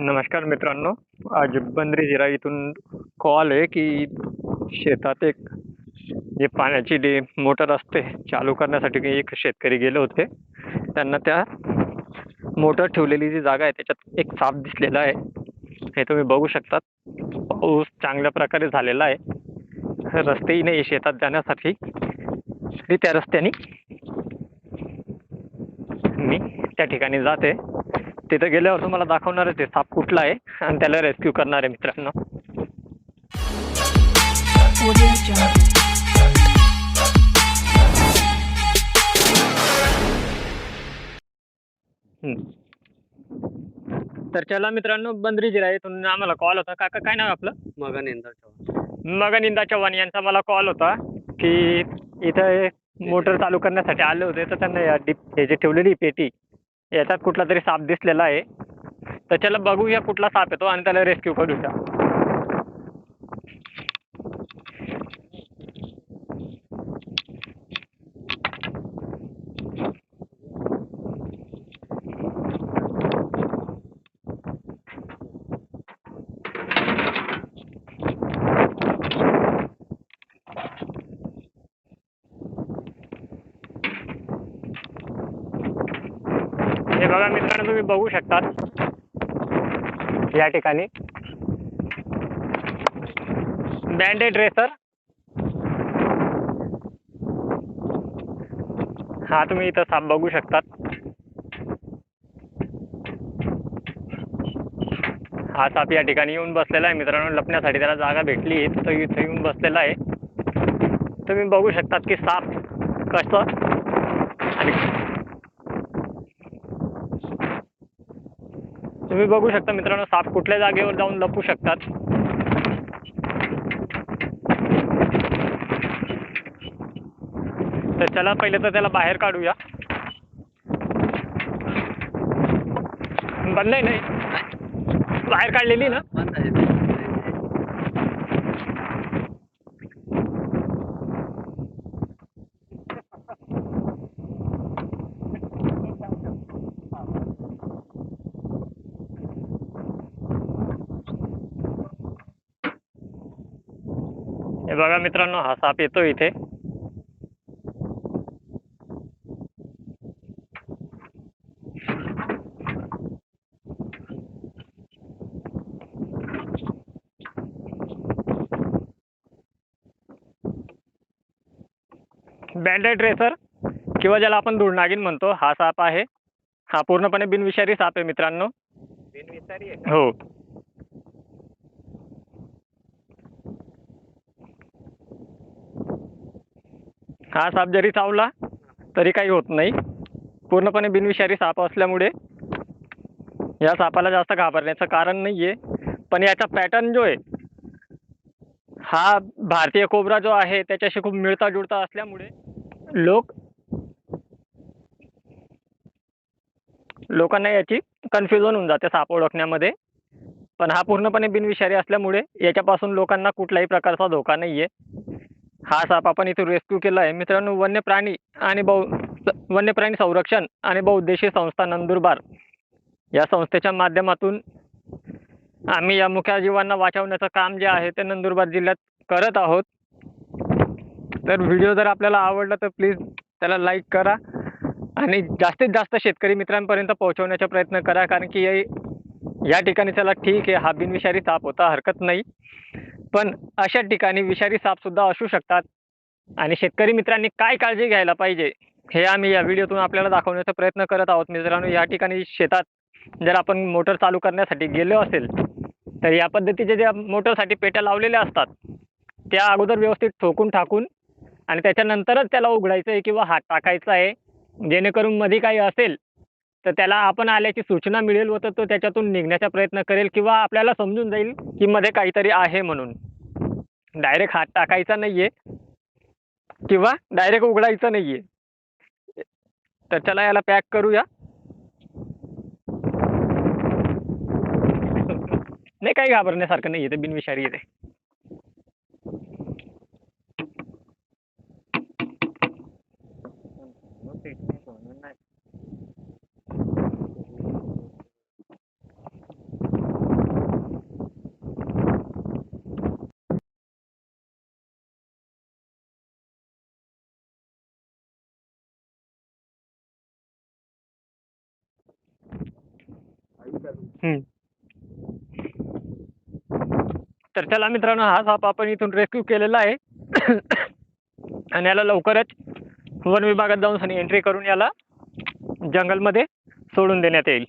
नमस्कार मित्रांनो आज बंद्रीजिरा इथून कॉल आहे की शेतात एक जे पाण्याची डे मोटर असते चालू करण्यासाठी एक शेतकरी गेले होते. त्यांना त्या मोटर ठेवलेली जी जागा आहे त्याच्यात एक साप दिसलेला आहे. हे तुम्ही बघू शकतात. पाऊस चांगल्या प्रकारे झालेला आहे. रस्तेही नाही शेतात जाण्यासाठी. तरी त्या रस्त्याने मी त्या ठिकाणी जाते. तिथे गेल्यावर तुम्हाला दाखवणारच आहे साप कुठला आहे? आणि त्याला रेस्क्यू करणार आहे मित्रांनो. तर चला मित्रांनो बंद्रीजिरा इथून आम्हाला कॉल होता. काका काय नाव आपलं? मगन इंदर चव्हाण. मगनिंदा चव्हाण यांचा मला कॉल होता की इथं मोटर चालू करण्यासाठी आले होते. तर त्यांना या डिप हे जे ठेवलेली पेटी याच्यात कुठला तरी साप दिसलेला आहे. तर चला बघूया कुठला साप येतो आणि त्याला रेस्क्यू करूया हे बघा मित्रांनो तुम्ही बघू शकतात. या ठिकाणी. बँडेड रेसर हा तुम्ही इथं साप बघू शकतात. हा साप या ठिकाणी येऊन बसलेला आहे. मित्रांनो लपण्यासाठी त्याला जागा भेटली आहे. तो इथं येऊन बसलेला आहे. तुम्ही बघू शकतात की साप कसं आणि तुम्ही बघू शकता मित्रांनो साप कुठल्या जागेवर जाऊन लपू शकतात. तर चला पहिले तर त्याला बाहेर काढूया. बंद आहे नाही बाहेर काढलेली ना? बघा मित्रांनो हा साप येतो इथे. बँडेड रेसर किंवा ज्याला आपण धुळनागिन म्हणतो हा साप आहे. हा पूर्णपणे बिनविषारी साप आहे मित्रांनो. बिनविषारी हो. हा साप जरी चावला तरी काही होत नाही. पूर्णपणे बिनविषारी साप असल्यामुळे या सापाला जास्त घाबरण्याचं कारण नाही आहे पण याचा पॅटर्न जो आहे हा भारतीय कोबरा जो आहे त्याच्याशी खूप मिळता जुळता असल्यामुळे लोक लोकांना याची कन्फ्युजन होऊन जाते साप ओळखण्यामध्ये. पण हा पूर्णपणे बिनविषारी असल्यामुळे याच्यापासून लोकांना कुठल्याही प्रकारचा धोका नाही आहे हा साप आपण इथे रेस्क्यू केला आहे. मित्रांनो वन्य प्राणी आणि बहु वन्य प्राणी संरक्षण आणि बहुउद्देशीय संस्था नंदुरबार या संस्थेच्या माध्यमातून आम्ही या मुख्या जीवांना वाचवण्याचं काम जे आहे ते नंदुरबार जिल्ह्यात करत आहोत. तर व्हिडिओ जर आपल्याला आवडला तर प्लीज त्याला लाईक करा आणि जास्तीत जास्त शेतकरी मित्रांपर्यंत पोहोचवण्याचा प्रयत्न करा कारण की या ठिकाणी चला ठीक आहे हा बिनविषारी साप होता हरकत नाही. पण अशा ठिकाणी विषारी सापसुद्धा असू शकतात. आणि शेतकरी मित्रांनी काय काळजी घ्यायला पाहिजे हे आम्ही या व्हिडिओतून आपल्याला दाखवण्याचा प्रयत्न करत आहोत. मित्रांनो या ठिकाणी शेतात जर आपण मोटर चालू करण्यासाठी गेलो असेल तर या पद्धतीचे ज्या मोटरसाठी पेट्या लावलेल्या असतात त्या अगोदर व्यवस्थित ठोकून टाकून आणि त्याच्यानंतरच त्याला उघडायचं आहे किंवा हात टाकायचा आहे. जेणेकरून मध्ये काही असेल तर त्याला आपण आल्याची सूचना मिळेल व तर तो त्याच्यातून निघण्याचा प्रयत्न करेल किंवा आपल्याला समजून जाईल की मध्ये काहीतरी आहे म्हणून. डायरेक्ट हात टाकायचा नाही आहे किंवा डायरेक्ट उघडायचं नाही आहे तर चला याला पॅक करूया. नाही काही घाबरण्यासारखं नाही आहे ते. बिनविषारी येते तर त्याला मित्रांनो हा साप आपण इथून रेस्क्यू केलेला आहे. आणि याला लवकरच वन विभागात जाऊन एंट्री करून याला जंगलमध्ये सोडून देण्यात येईल.